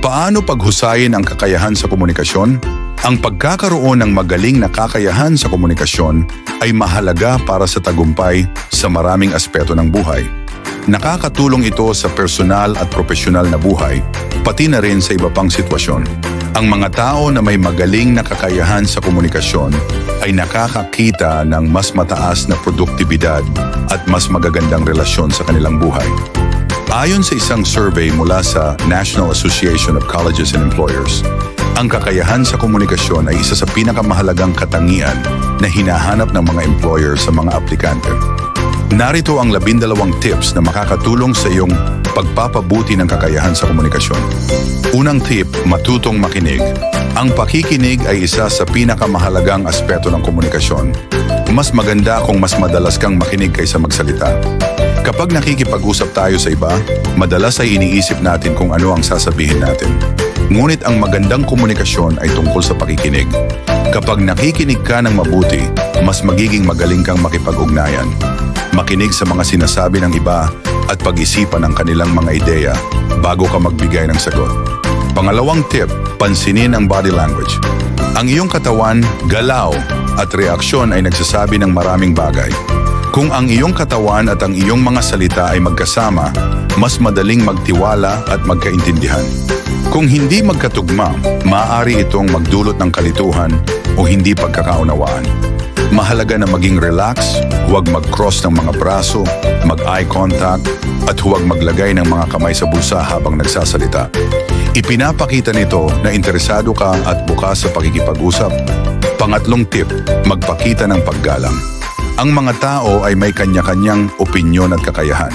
Paano paghusayin ang kakayahan sa komunikasyon? Ang pagkakaroon ng magaling na kakayahan sa komunikasyon ay mahalaga para sa tagumpay sa maraming aspeto ng buhay. Nakakatulong ito sa personal at profesional na buhay, pati na rin sa iba pang sitwasyon. Ang mga tao na may magaling na kakayahan sa komunikasyon ay nakakakita ng mas mataas na produktibidad at mas magagandang relasyon sa kanilang buhay. Ayon sa isang survey mula sa National Association of Colleges and Employers, ang kakayahan sa komunikasyon ay isa sa pinakamahalagang katangian na hinahanap ng mga employer sa mga aplikante. Narito ang labindalawang tips na makakatulong sa iyong pagpapabuti ng kakayahan sa komunikasyon. Unang tip, matutong makinig. Ang pakikinig ay isa sa pinakamahalagang aspeto ng komunikasyon. Mas maganda kung mas madalas kang makinig kaysa magsalita. Kapag nakikipag-usap tayo sa iba, madalas ay iniisip natin kung ano ang sasabihin natin. Ngunit ang magandang komunikasyon ay tungkol sa pakikinig. Kapag nakikinig ka ng mabuti, mas magiging magaling kang makipag-ugnayan. Makinig sa mga sinasabi ng iba at pag-isipan ang kanilang mga ideya bago ka magbigay ng sagot. Pangalawang tip, pansinin ang body language. Ang iyong katawan, galaw at reaksyon ay nagsasabi ng maraming bagay. Kung ang iyong katawan at ang iyong mga salita ay magkasama, mas madaling magtiwala at magkaintindihan. Kung hindi magkatugma, maaari itong magdulot ng kalituhan o hindi pagkakaunawaan. Mahalaga na maging relax, huwag mag-cross ng mga braso, mag-eye contact, at huwag maglagay ng mga kamay sa bulsa habang nagsasalita. Ipinapakita nito na interesado ka at bukas sa pakikipag-usap. Pangatlong tip, magpakita ng paggalang. Ang mga tao ay may kanya-kanyang opinyon at kakayahan.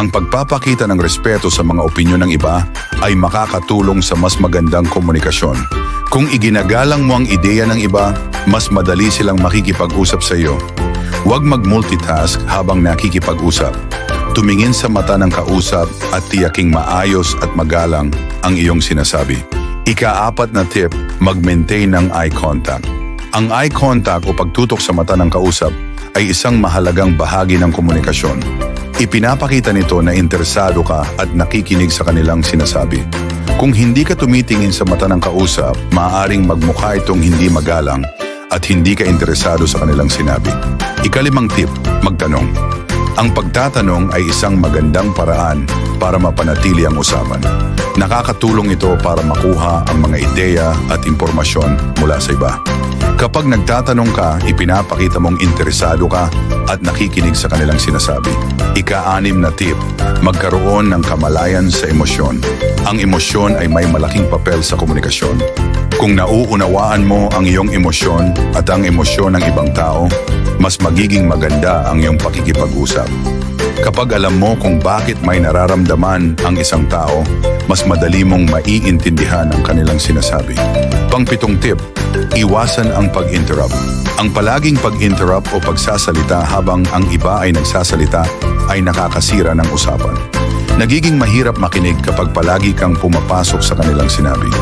Ang pagpapakita ng respeto sa mga opinyon ng iba ay makakatulong sa mas magandang komunikasyon. Kung iginagalang mo ang ideya ng iba, mas madali silang makikipag-usap sa iyo. Huwag mag-multitask habang nakikipag-usap. Tumingin sa mata ng kausap at tiyaking maayos at magalang ang iyong sinasabi. Ikaapat na tip, mag-maintain ng eye contact. Ang eye contact o pagtutok sa mata ng kausap ay isang mahalagang bahagi ng komunikasyon. Ipinapakita nito na interesado ka at nakikinig sa kanilang sinasabi. Kung hindi ka tumitingin sa mata ng kausap, maaaring magmukha itong hindi magalang at hindi ka interesado sa kanilang sinabi. Ikalimang tip, magtanong. Ang pagtatanong ay isang magandang paraan para mapanatili ang usapan. Nakakatulong ito para makuha ang mga ideya at impormasyon mula sa iba. Kapag nagtatanong ka, ipinapakita mong interesado ka at nakikinig sa kanilang sinasabi. Ika-anim na tip, magkaroon ng kamalayan sa emosyon. Ang emosyon ay may malaking papel sa komunikasyon. Kung nauunawaan mo ang iyong emosyon at ang emosyon ng ibang tao, mas magiging maganda ang iyong pakikipag-usap. Kapag alam mo kung bakit may nararamdaman ang isang tao, mas madali mong maiintindihan ang kanilang sinasabi. Pangpitong tip, iwasan ang pag-interrupt. Ang palaging pag-interrupt o pagsasalita habang ang iba ay nagsasalita ay nakakasira ng usapan. Nagiging mahirap makinig kapag palagi kang pumapasok sa kanilang sinabi.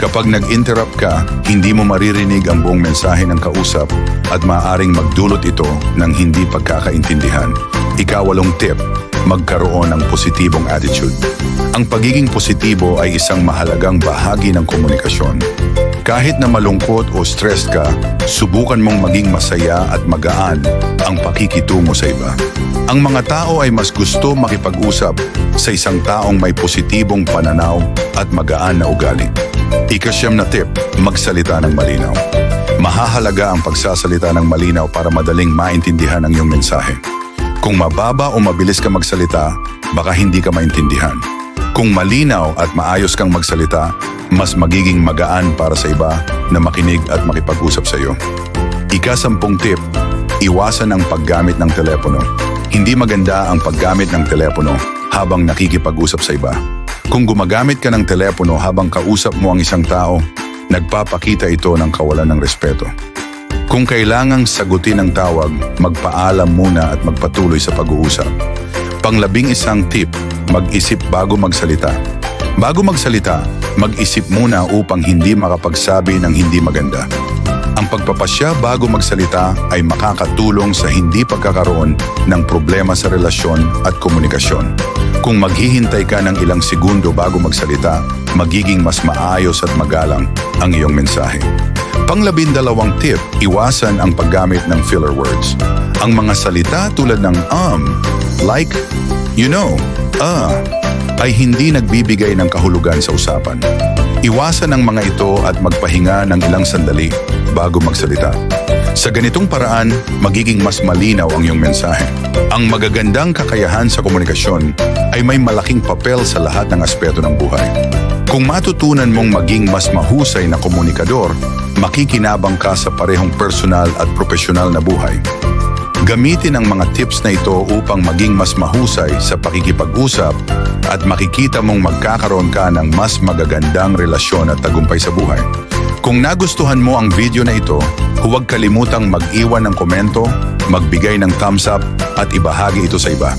Kapag nag-interrupt ka, hindi mo maririnig ang buong mensahe ng kausap at maaaring magdulot ito ng hindi pagkakaintindihan. Ikawalong tip, magkaroon ng positibong attitude. Ang pagiging positibo ay isang mahalagang bahagi ng komunikasyon. Kahit na malungkot o stressed ka, subukan mong maging masaya at magaan ang pakikitungo sa iba. Ang mga tao ay mas gusto makipag-usap sa isang taong may positibong pananaw at magaan na ugali. Ikasyam na tip, magsalita ng malinaw. Mahahalaga ang pagsasalita ng malinaw para madaling maintindihan ang iyong mensahe. Kung mababa o mabilis ka magsalita, baka hindi ka maintindihan. Kung malinaw at maayos kang magsalita, mas magiging magaan para sa iba na makinig at makipag-usap sa iyo. Ikasampung tip, iwasan ang paggamit ng telepono. Hindi maganda ang paggamit ng telepono habang nakikipag-usap sa iba. Kung gumagamit ka ng telepono habang kausap mo ang isang tao, nagpapakita ito ng kawalan ng respeto. Kung kailangang sagutin ang tawag, magpaalam muna at magpatuloy sa pag-uusap. Panglabing isang tip, mag-isip bago magsalita. Bago magsalita, mag-isip muna upang hindi makapagsabi ng hindi maganda. Ang pagpapasya bago magsalita ay makakatulong sa hindi pagkakaroon ng problema sa relasyon at komunikasyon. Kung maghihintay ka ng ilang segundo bago magsalita, magiging mas maayos at magalang ang iyong mensahe. Panglabindalawang tip, iwasan ang paggamit ng filler words. Ang mga salita tulad ng um, like, you know, ah, ay hindi nagbibigay ng kahulugan sa usapan. Iwasan ang mga ito at magpahinga ng ilang sandali bago magsalita. Sa ganitong paraan, magiging mas malinaw ang iyong mensahe. Ang magagandang kakayahan sa komunikasyon ay may malaking papel sa lahat ng aspeto ng buhay. Kung matutunan mong maging mas mahusay na komunikador, makikinabang ka sa parehong personal at profesional na buhay. Gamitin ang mga tips na ito upang maging mas mahusay sa pakikipag-usap at makikita mong magkakaroon ka ng mas magagandang relasyon at tagumpay sa buhay. Kung nagustuhan mo ang video na ito, huwag kalimutang mag-iwan ng komento, magbigay ng thumbs up at ibahagi ito sa iba.